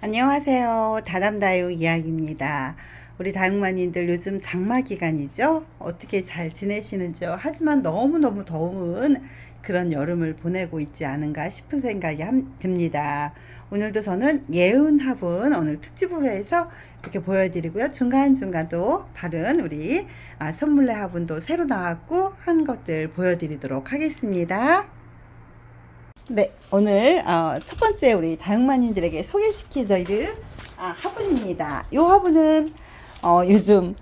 안녕하세요. 다담다육 이야기입니다. 우리 다육마님들 요즘 장마 기간이죠? 어떻게 잘 지내시는지요? 하지만 너무너무 더운 그런 여름을 보내고 있지 않은가 싶은 생각이 함- 듭니다. 오늘도 저는 예은 화분 오늘 특집으로 해서 이렇게 보여드리고요. 중간중간 또 다른 우리 아, 선물레 화분도 새로 나왔고 한 것들 보여드리도록 하겠습니다. 네, 오늘 어, 첫 번째 우리 다육마님들에게 소개시켜드릴 아, 화분입니다. 이 화분은 어, 요즘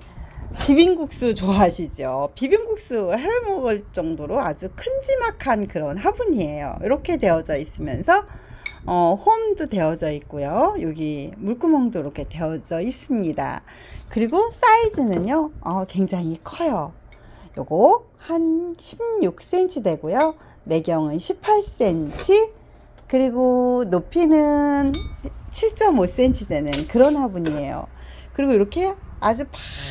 비빔국수 좋아하시죠? 비빔국수 해 먹을 정도로 아주 큼지막한 그런 화분이에요. 이렇게 되어져 있으면서 어, 홈도 되어져 있고요. 여기 물구멍도 이렇게 되어져 있습니다. 그리고 사이즈는요, 어, 굉장히 커요. 요거 한 16cm 되고요. 내경은 18cm, 그리고 높이는 7.5cm 되는 그런 화분이에요. 그리고 이렇게 아주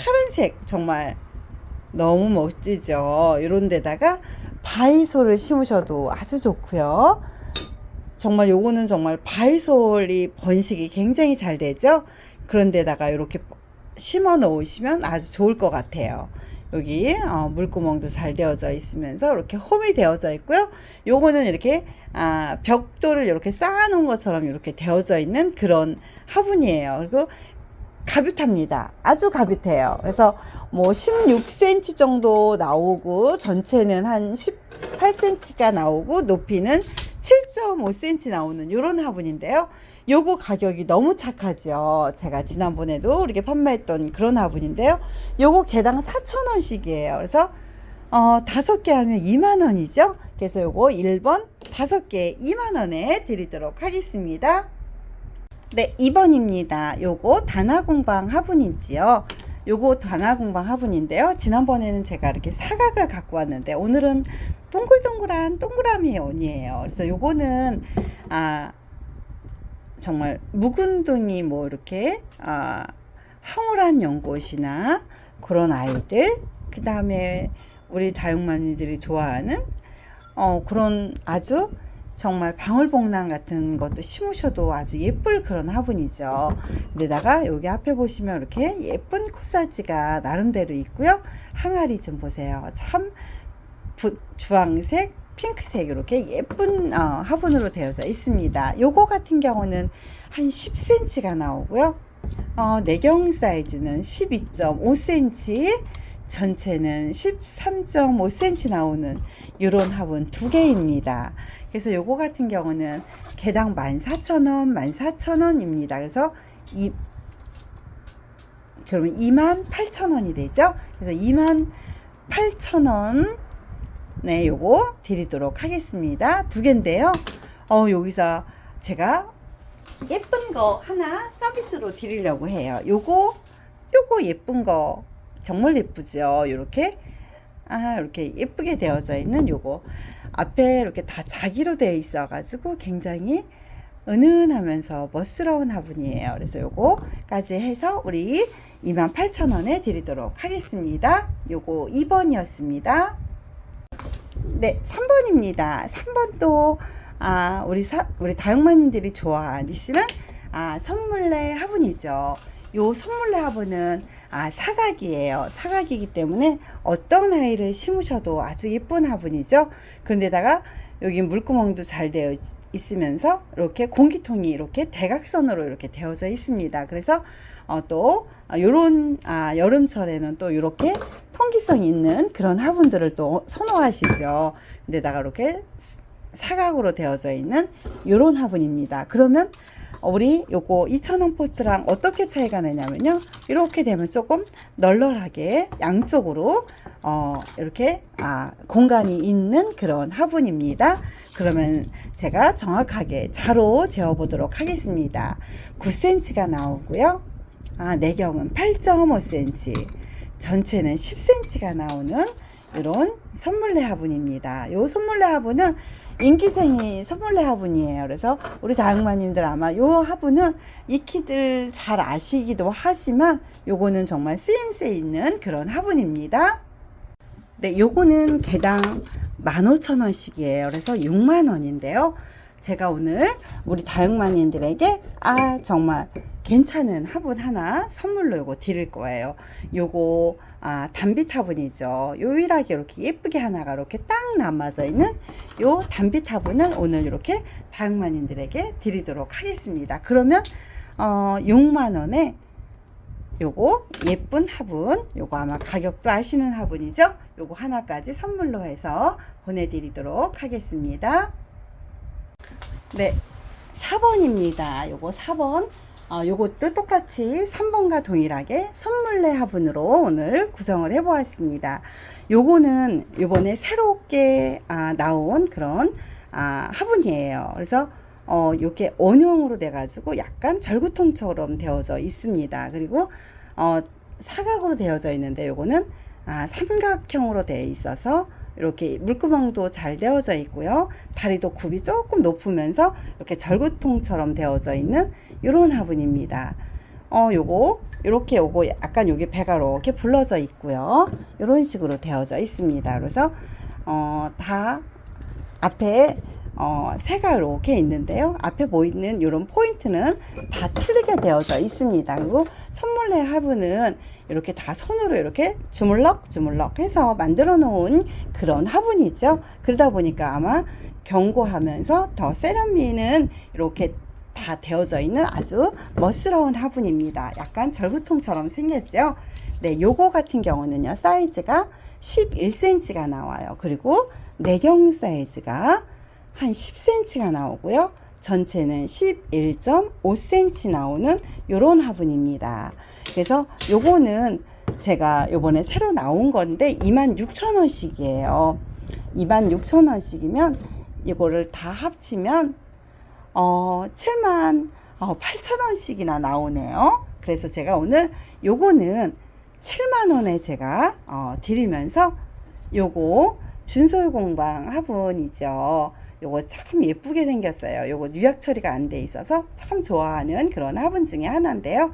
파란색, 정말 너무 멋지죠. 이런 데다가 바이솔을 심으셔도 아주 좋고요. 정말 요거는 정말 바이솔이 번식이 굉장히 잘 되죠. 그런데다가 이렇게 심어 놓으시면 아주 좋을 것 같아요. 여기 어, 물구멍도 잘 되어져 있으면서 이렇게 홈이 되어져 있고요. 요거는 이렇게 아, 벽돌을 이렇게 쌓아놓은 것처럼 이렇게 되어져 있는 그런 화분이에요. 그리고 가뵣합니다. 아주 가뵣해요. 그래서 뭐 16cm 정도 나오고 전체는 한 18cm가 나오고 높이는 7.5cm 나오는 이런 화분인데요. 요거 가격이 너무 착하죠. 제가 지난번에도 이렇게 판매했던 그런 화분인데요. 요거 개당 4,000원씩이에요. 그래서 어, 다섯 개 하면 2만 원이죠. 그래서 요거 1번 다섯 개 2만 원에 드리도록 하겠습니다. 네, 2번입니다. 요거 단화공방 화분이지요. 요거 단화공방 화분인데요. 지난번에는 제가 이렇게 사각을 갖고 왔는데 오늘은 동글동글한 동그라미 원이에요. 그래서 요거는 아 정말 묵은둥이 뭐 이렇게 아 황홀한 연꽃이나 그런 아이들 그 다음에 우리 다육맘이들이 좋아하는 어 그런 아주 정말 방울복랑 같은 것도 심으셔도 아주 예쁠 그런 화분이죠. 근데다가 여기 앞에 보시면 이렇게 예쁜 코사지가 나름대로 있고요. 항아리 좀 보세요. 참 부, 주황색, 핑크색 이렇게 예쁜 어, 화분으로 되어져 있습니다. 요거 같은 경우는 한 10cm가 나오고요. 어, 내경 사이즈는 12.5cm, 전체는 13.5cm 나오는 이런 화분 두 개입니다. 그래서 요거 같은 경우는 개당 14,000원, 14,000원입니다. 그래서 이 그러면 28,000원이 되죠. 그래서 28,000원 네, 요거 드리도록 하겠습니다. 두 개인데요. 어, 여기서 제가 예쁜 거 하나 서비스로 드리려고 해요. 요거 요거 예쁜 거 정말 예쁘죠. 요렇게 아, 이렇게 예쁘게 되어져 있는 요거 앞에 이렇게 다 자기로 되어 있어 가지고 굉장히 은은하면서 멋스러운 화분이에요. 그래서 요거까지 해서 우리 28,000원에 드리도록 하겠습니다. 요거 2번이었습니다. 네, 3번입니다. 3번도 아, 우리 사, 우리 다육마님들이 좋아하시는 아, 선물레 화분이죠. 요 선물레 화분은 아, 사각이에요. 사각이기 때문에 어떤 아이를 심으셔도 아주 예쁜 화분이죠. 그런데다가 여기 물구멍도 잘 되어 있- 있으면서 이렇게 공기통이 이렇게 대각선으로 이렇게 되어져 있습니다. 그래서 어, 또 아, 요런 아, 여름철에는 또 이렇게 통기성 있는 그런 화분들을 또 선호하시죠. 근데다가 이렇게 사각으로 되어져 있는 이런 화분입니다. 그러면 우리 요거 2,000원 포트랑 어떻게 차이가 나냐면요. 이렇게 되면 조금 널널하게 양쪽으로 어, 이렇게 아, 공간이 있는 그런 화분입니다. 그러면 제가 정확하게 자로 재어 보도록 하겠습니다. 9cm가 나오고요. 아, 내경은 8.5cm, 전체는 10cm가 나오는 이런 선물레 화분입니다. 요 선물레 화분은 인기생이 선물레 화분이에요. 그래서 우리 다육마님들 아마 요 화분은 익히들 잘 아시기도 하지만 요거는 정말 쓰임새 있는 그런 화분입니다. 네, 요거는 개당 15,000원씩이에요. 그래서 6만원인데요. 제가 오늘 우리 다육마님들에게 아, 정말 괜찮은 화분 하나 선물로 요거 드릴 거예요. 요거 아, 단빛 화분이죠. 요일하게 이렇게 예쁘게 하나가 이렇게 딱 남아져 있는 요 단빛 화분을 오늘 이렇게 다육마님들에게 드리도록 하겠습니다. 그러면 어, 6만 원에 요거 예쁜 화분 요거 아마 가격도 아시는 화분이죠 요거 하나까지 선물로 해서 보내드리도록 하겠습니다 네 4번입니다 요거 4번 어, 요것도 똑같이 3번과 동일하게 선물내 화분으로 오늘 구성을 해 보았습니다 요거는 요번에 새롭게 아, 나온 그런 아, 화분이에요 그래서 어, 요게 원형으로 돼가지고 약간 절구통처럼 되어져 있습니다. 그리고, 어, 사각으로 되어져 있는데 요거는, 아, 삼각형으로 되어 있어서 이렇게 물구멍도 잘 되어져 있고요. 다리도 굽이 조금 높으면서 이렇게 절구통처럼 되어져 있는 요런 화분입니다. 어, 요거, 요렇게 요거 약간 요게 배가 이렇게 불러져 있고요. 요런 식으로 되어져 있습니다. 그래서, 어, 다 앞에 어, 새가 이렇게 있는데요. 앞에 보이는 이런 포인트는 다 틀리게 되어져 있습니다. 그리고 선물내 화분은 이렇게 다 손으로 이렇게 주물럭 주물럭 해서 만들어 놓은 그런 화분이죠. 그러다 보니까 아마 견고하면서 더 세련미는 이렇게 다 되어져 있는 아주 멋스러운 화분입니다. 약간 절구통처럼 생겼죠. 네, 요거 같은 경우는요. 사이즈가 11cm가 나와요. 그리고 내경 사이즈가 한 10cm가 나오고요. 전체는 11.5cm 나오는 요런 화분입니다. 그래서 요거는 제가 요번에 새로 나온 건데 26,000원씩이에요. 26,000원씩이면 이거를 다 합치면 어 7만 어, 8,000원씩이나 나오네요. 그래서 제가 오늘 요거는 7만 원에 제가 어, 드리면서 요거 준솔 공방 화분이죠. 요거 참 예쁘게 생겼어요. 요거 유약 처리가 안 돼 있어서 참 좋아하는 그런 화분 중에 하나인데요.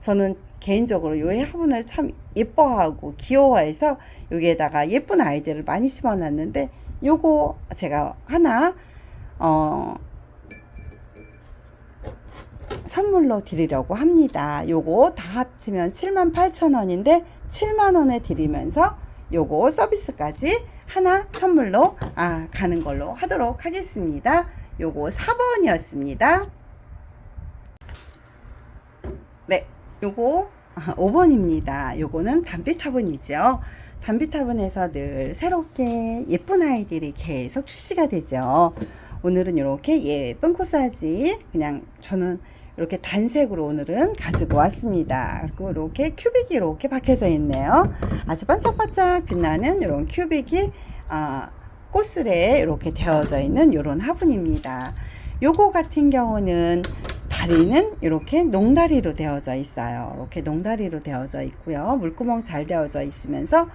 저는 개인적으로 요 화분을 참 예뻐하고 귀여워해서 여기에다가 예쁜 아이들을 많이 심어놨는데 요거 제가 하나 어 선물로 드리려고 합니다. 요거 다 합치면 78,000원인데 7만원에 드리면서 요거 서비스까지 하나 선물로 아, 가는 걸로 하도록 하겠습니다. 요거 4번이었습니다. 네, 요거 5번입니다. 요거는 단빛 화분이죠. 단빛 화분에서 늘 새롭게 예쁜 아이들이 계속 출시가 되죠. 오늘은 이렇게 예쁜 코사지 그냥 저는 이렇게 단색으로 오늘은 가지고 왔습니다. 그리고 이렇게 큐빅이 이렇게 박혀져 있네요. 아주 반짝반짝 빛나는 이런 큐빅이 아, 꽃술에 이렇게 되어져 있는 이런 화분입니다. 요거 같은 경우는 다리는 이렇게 농다리로 되어져 있어요. 이렇게 농다리로 되어져 있고요. 물구멍 잘 되어져 있으면서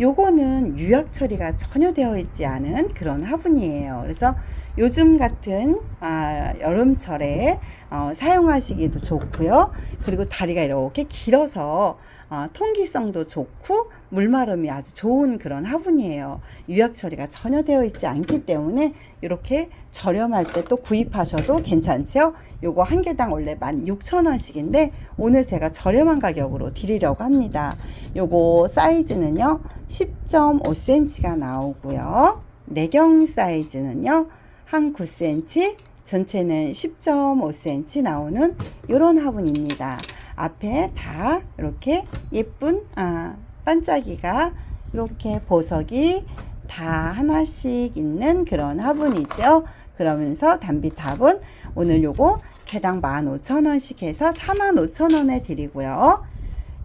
요거는 유약 처리가 전혀 되어 있지 않은 그런 화분이에요. 그래서 요즘 같은 아, 여름철에 어, 사용하시기도 좋고요. 그리고 다리가 이렇게 길어서 어, 통기성도 좋고 물마름이 아주 좋은 그런 화분이에요. 유약 처리가 전혀 되어 있지 않기 때문에 이렇게 저렴할 때 또 구입하셔도 괜찮죠. 요거 한 개당 원래 16,000원씩인데 오늘 제가 저렴한 가격으로 드리려고 합니다. 요거 사이즈는요 10.5cm가 나오고요. 내경 사이즈는요 한 9cm, 전체는 10.5cm 나오는 이런 화분입니다. 앞에 다 이렇게 예쁜 아, 반짝이가 이렇게 보석이 다 하나씩 있는 그런 화분이죠. 그러면서 화분 오늘 요거 개당 15,000원씩 해서 45,000원에 드리고요.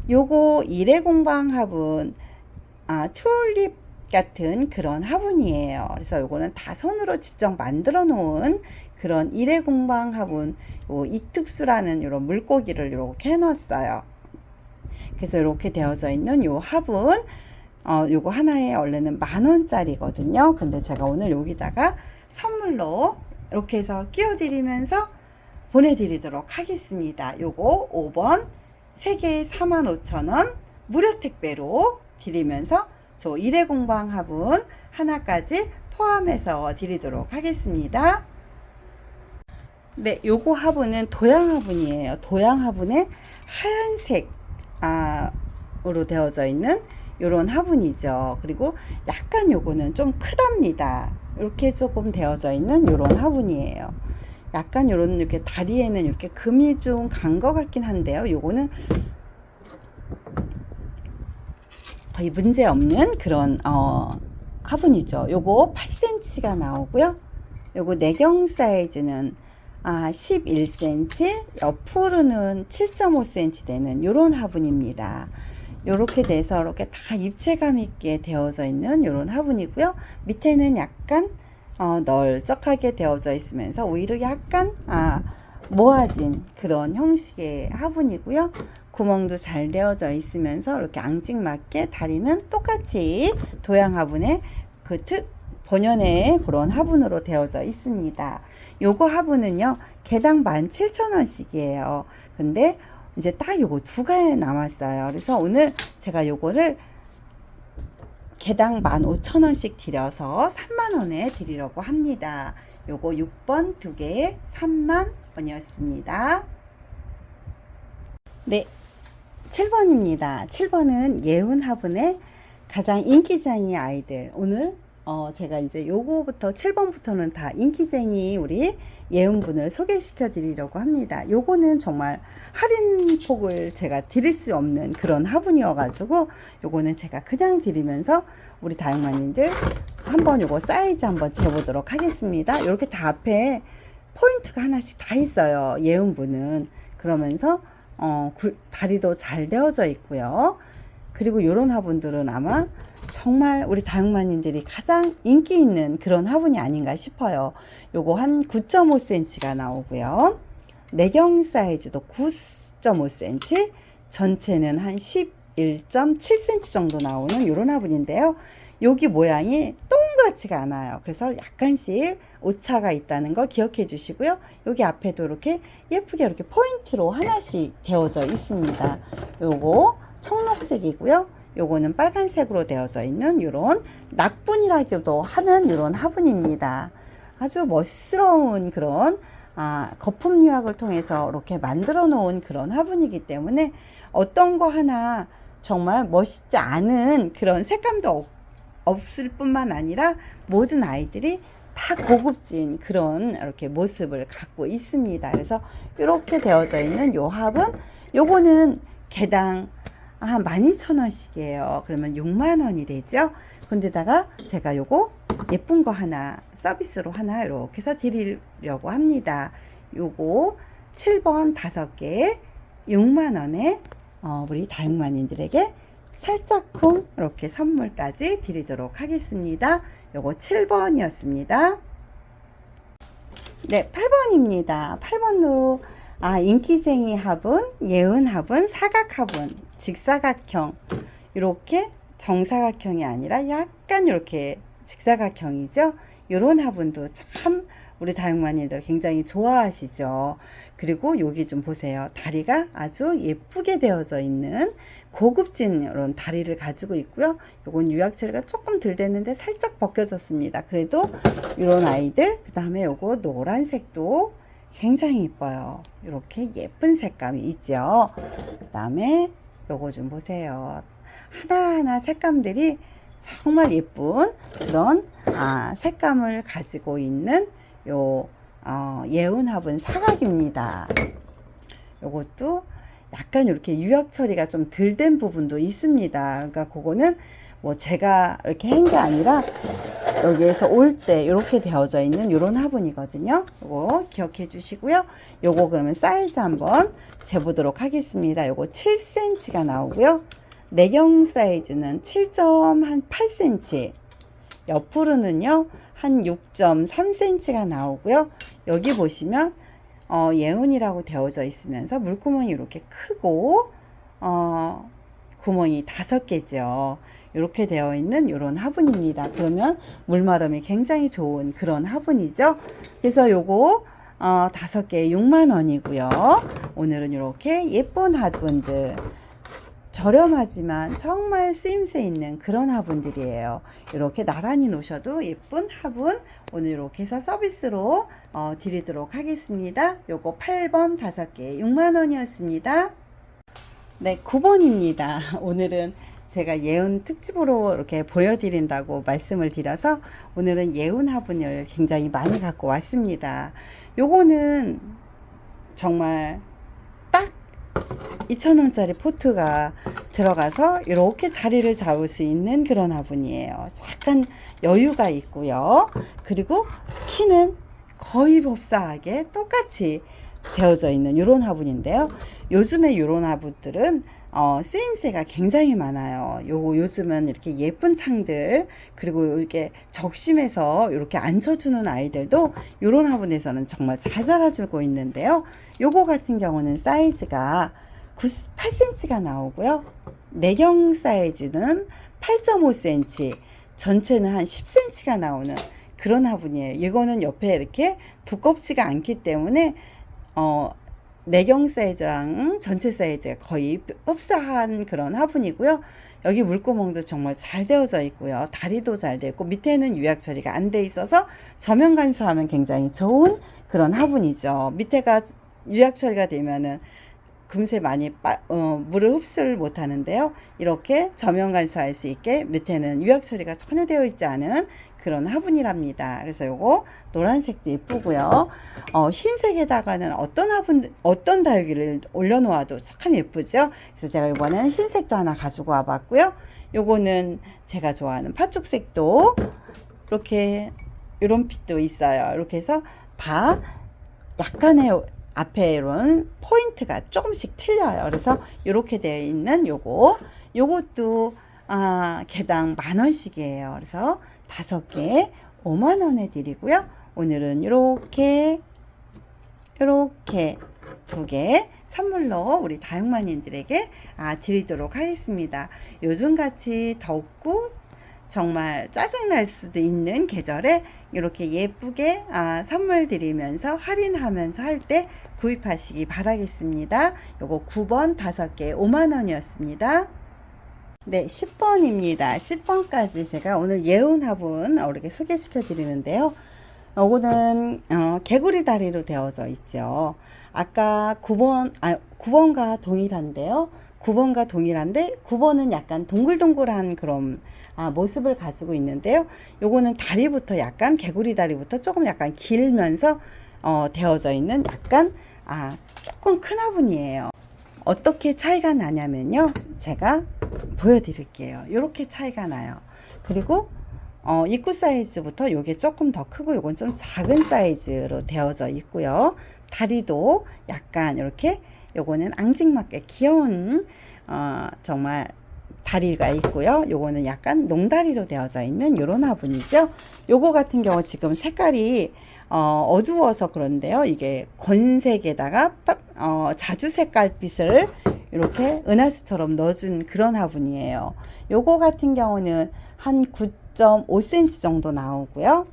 요거 일회 공방 화분 아, 튤립 같은 그런 화분이에요. 그래서 요거는 다 손으로 직접 만들어 놓은 그런 일회 공방 화분, 요 이특수라는 이런 물고기를 이렇게 해놨어요. 그래서 이렇게 되어져 있는 요 화분, 어, 요거 하나에 원래는 만 원짜리거든요. 근데 제가 오늘 여기다가 선물로 이렇게 해서 끼워드리면서 보내드리도록 하겠습니다. 요거 5번 3개에 45,000원 무료 택배로 드리면서 저 일회 공방 화분 하나까지 포함해서 드리도록 하겠습니다. 네, 요거 화분은 도양 화분이에요. 도양 화분에 하얀색 아, 으로 되어져 있는 요런 화분이죠. 그리고 약간 요거는 좀 크답니다. 이렇게 조금 되어져 있는 요런 화분이에요. 약간 요런 이렇게 다리에는 이렇게 금이 좀 간 것 같긴 한데요. 요거는 거의 문제 없는 그런 어, 화분이죠. 요거 8cm가 나오고요. 요거 내경 사이즈는 아, 11cm, 옆으로는 7.5cm 되는 요런 화분입니다. 요렇게 돼서 이렇게 다 입체감 있게 되어져 있는 요런 화분이고요. 밑에는 약간 어, 널쩍하게 되어져 있으면서 오히려 약간 아, 모아진 그런 형식의 화분이고요. 구멍도 잘 되어져 있으면서 이렇게 앙증맞게 다리는 똑같이 도양 화분의 그 특, 본연의 그런 화분으로 되어져 있습니다. 요거 화분은요, 개당 17,000원씩이에요. 근데 이제 딱 요거 두 개 남았어요. 그래서 오늘 제가 요거를 개당 15,000원씩 드려서 3만원에 드리려고 합니다. 요거 6번 두 개에 3만 원이었습니다. 네. 7번입니다. 7번은 예운 화분의 가장 인기쟁이 아이들. 오늘 어 제가 이제 요거부터 7번부터는 다 인기쟁이 우리 예운분을 소개시켜 드리려고 합니다. 요거는 정말 할인폭을 제가 드릴 수 없는 그런 화분이어 가지고 요거는 제가 그냥 드리면서 우리 다육마님들 한번 요거 사이즈 한번 재보도록 하겠습니다. 이렇게 다 앞에 포인트가 하나씩 다 있어요. 예운분은 그러면서 어, 굴, 다리도 잘 되어져 있고요. 그리고 요런 화분들은 아마 정말 우리 다육마님들이 가장 인기 있는 그런 화분이 아닌가 싶어요. 요거 한 9.5cm가 나오고요. 내경 사이즈도 9.5cm, 전체는 한 11.7cm 정도 나오는 요런 화분인데요. 여기 모양이 동그랗지가 않아요. 그래서 약간씩 오차가 있다는 거 기억해 주시고요. 여기 앞에도 이렇게 예쁘게 이렇게 포인트로 하나씩 되어져 있습니다. 요거 청록색이고요. 요거는 빨간색으로 되어져 있는 요런 낙분이라기도 하는 요런 화분입니다. 아주 멋스러운 그런 아, 거품 유학을 통해서 이렇게 만들어 놓은 그런 화분이기 때문에 어떤 거 하나 정말 멋있지 않은 그런 색감도 없, 없을 뿐만 아니라 모든 아이들이 다 고급진 그런 이렇게 모습을 갖고 있습니다. 그래서 이렇게 되어져 있는 요 합은 요거는 개당 아, 12,000원씩이에요. 그러면 6만 원이 되죠. 근데다가 제가 요거 예쁜 거 하나 서비스로 하나 이렇게 해서 드리려고 합니다. 요거 7번 5개 6만 원에 어, 우리 다육마님들에게 살짝쿵 이렇게 선물까지 드리도록 하겠습니다. 요거 7번이었습니다. 네, 8번입니다. 8번도 아, 인기쟁이 화분, 예은 화분, 사각 화분, 직사각형. 이렇게 정사각형이 아니라 약간 이렇게 직사각형이죠. 요런 화분도 참 우리 다육마님들 굉장히 좋아하시죠. 그리고 여기 좀 보세요. 다리가 아주 예쁘게 되어져 있는 고급진 이런 다리를 가지고 있고요. 요건 유약 처리가 조금 덜 됐는데 살짝 벗겨졌습니다. 그래도 이런 아이들, 그 다음에 요거 노란색도 굉장히 이뻐요. 이렇게 예쁜 색감이 있죠. 그 다음에 요거 좀 보세요. 하나하나 색감들이 정말 예쁜 그런 아, 색감을 가지고 있는 요 어, 예운 화분 사각입니다. 요것도 약간 이렇게 유약 처리가 좀 덜 된 부분도 있습니다. 그러니까 그거는 뭐 제가 이렇게 한 게 아니라 여기에서 올 때 이렇게 되어져 있는 이런 화분이거든요. 요거 기억해 주시고요. 요거 그러면 사이즈 한번 재보도록 하겠습니다. 요거 7cm가 나오고요. 내경 사이즈는 7.8cm. 옆으로는요, 한 6.3cm가 나오고요. 여기 보시면, 어, 예운이라고 되어져 있으면서 물구멍이 이렇게 크고, 어, 구멍이 다섯 개죠. 이렇게 되어 있는 이런 화분입니다. 그러면 물마름이 굉장히 좋은 그런 화분이죠. 그래서 요거 어, 다섯 개에 6만 원이고요. 오늘은 이렇게 예쁜 화분들 저렴하지만 정말 쓰임새 있는 그런 화분들이에요. 이렇게 나란히 놓으셔도 예쁜 화분 오늘 이렇게 해서 서비스로 어, 드리도록 하겠습니다. 요거 8번 5개 6만 원이었습니다. 네, 9번입니다. 오늘은 제가 예운 특집으로 이렇게 보여드린다고 말씀을 드려서 오늘은 예운 화분을 굉장히 많이 갖고 왔습니다. 요거는 정말 딱 2,000원짜리 포트가 들어가서 이렇게 자리를 잡을 수 있는 그런 화분이에요. 약간 여유가 있고요. 그리고 키는 거의 봅사하게 똑같이 되어져 있는 이런 화분인데요. 요즘에 이런 화분들은 어, 쓰임새가 굉장히 많아요. 요거 요즘은 이렇게 예쁜 창들 그리고 이렇게 적심해서 이렇게 앉혀주는 아이들도 이런 화분에서는 정말 잘 자라주고 있는데요. 요거 같은 경우는 사이즈가 8cm가 나오고요. 내경 사이즈는 8.5cm, 전체는 한 10cm가 나오는 그런 화분이에요. 이거는 옆에 이렇게 두껍지가 않기 때문에 어, 내경 사이즈랑 전체 사이즈가 거의 흡사한 그런 화분이고요. 여기 물구멍도 정말 잘 되어져 있고요. 다리도 잘 되어 있고 밑에는 유약 처리가 안 돼 있어서 저면 간수하면 굉장히 좋은 그런 화분이죠. 밑에가 유약 처리가 되면은 금세 많이 빠, 어, 물을 흡수를 못 하는데요. 이렇게 저면 간수할 수 있게 밑에는 유약 처리가 전혀 되어 있지 않은 그런 화분이랍니다. 그래서 요거 노란색도 예쁘고요. 어, 흰색에다가는 어떤 화분, 어떤 다육이를 올려놓아도 참 예쁘죠. 그래서 제가 이번에는 흰색도 하나 가지고 와봤고요. 요거는 제가 좋아하는 파죽색도 이렇게 이런 빛도 있어요. 이렇게 해서 다 약간의 앞에 이런 포인트가 조금씩 틀려요. 그래서 이렇게 되어 있는 요거, 요것도 아, 개당 만 원씩이에요. 그래서 다섯 개 5만 원에 드리고요. 오늘은 이렇게 이렇게 두 개 선물로 우리 다육마님들에게 아, 드리도록 하겠습니다. 요즘같이 덥고 정말 짜증날 수도 있는 계절에 이렇게 예쁘게 아, 선물 드리면서 할인하면서 할 때 구입하시기 바라겠습니다. 요거 9번 5개 5만 원이었습니다. 네, 10번입니다. 10번까지 제가 오늘 예운 화분 이렇게 소개시켜 드리는데요. 요거는 어, 개구리 다리로 되어져 있죠. 아까 9번 아 9번과 동일한데요. 9번과 동일한데 9번은 약간 동글동글한 그런 아, 모습을 가지고 있는데요. 요거는 다리부터 약간 개구리 다리부터 조금 약간 길면서 어, 되어져 있는 약간 아, 조금 큰 화분이에요. 어떻게 차이가 나냐면요. 제가 보여드릴게요. 이렇게 차이가 나요. 그리고 어, 입구 사이즈부터 요게 조금 더 크고 요건 좀 작은 사이즈로 되어져 있고요. 다리도 약간 이렇게 요거는 앙증맞게 귀여운 어, 정말 다리가 있고요. 요거는 약간 농다리로 되어져 있는 요런 화분이죠. 요거 같은 경우 지금 색깔이 어, 어두워서 그런데요. 이게 건색에다가 어, 자주 색 깔빛을 이렇게 은하수처럼 넣어준 그런 화분이에요. 요거 같은 경우는 한 9.5cm 정도 나오고요.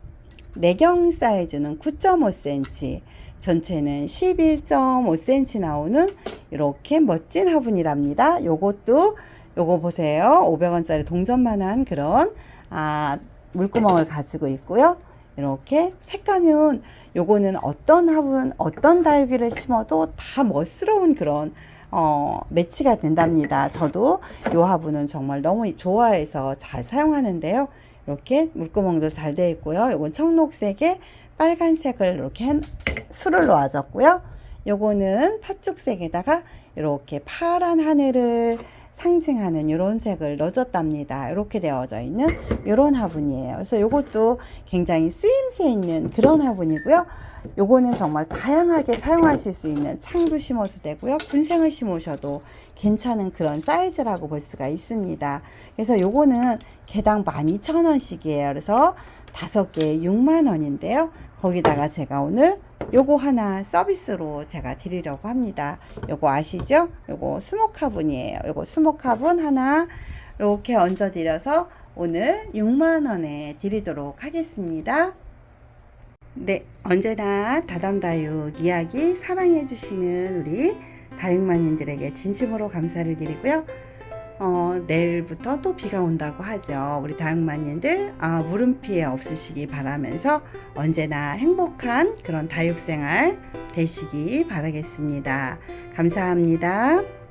내경 사이즈는 9.5cm, 전체는 11.5cm 나오는 이렇게 멋진 화분이랍니다. 요것도 요거 보세요. 500원짜리 동전만한 그런 아, 물구멍을 가지고 있고요. 이렇게 색감은 요거는 어떤 화분, 어떤 다육이를 심어도 다 멋스러운 그런 어, 매치가 된답니다. 저도 요 화분은 정말 너무 좋아해서 잘 사용하는데요. 이렇게 물구멍도 잘 되어 있고요. 요건 청록색에 빨간색을 이렇게 술을 놓아줬고요. 요거는 팥죽색에다가 이렇게 파란 하늘을 상징하는 이런 색을 넣어줬답니다. 이렇게 되어져 있는 이런 화분이에요. 그래서 이것도 굉장히 쓰임새 있는 그런 화분이고요. 요거는 정말 다양하게 사용하실 수 있는 창도 심어도 되고요. 분생을 심으셔도 괜찮은 그런 사이즈라고 볼 수가 있습니다. 그래서 요거는 개당 12,000원씩이에요. 그래서 다섯 개에 6만 원인데요. 거기다가 제가 오늘 요거 하나 서비스로 제가 드리려고 합니다. 요거 아시죠? 요거 수목화분이에요. 요거 수목화분 하나 이렇게 얹어 드려서 오늘 6만 원에 드리도록 하겠습니다. 네, 언제나 다담다육 이야기 사랑해 주시는 우리 다육마님들에게 진심으로 감사를 드리고요. 어, 내일부터 또 비가 온다고 하죠. 우리 다육마님들 아, 물음 피해 없으시기 바라면서 언제나 행복한 그런 다육생활 되시기 바라겠습니다. 감사합니다.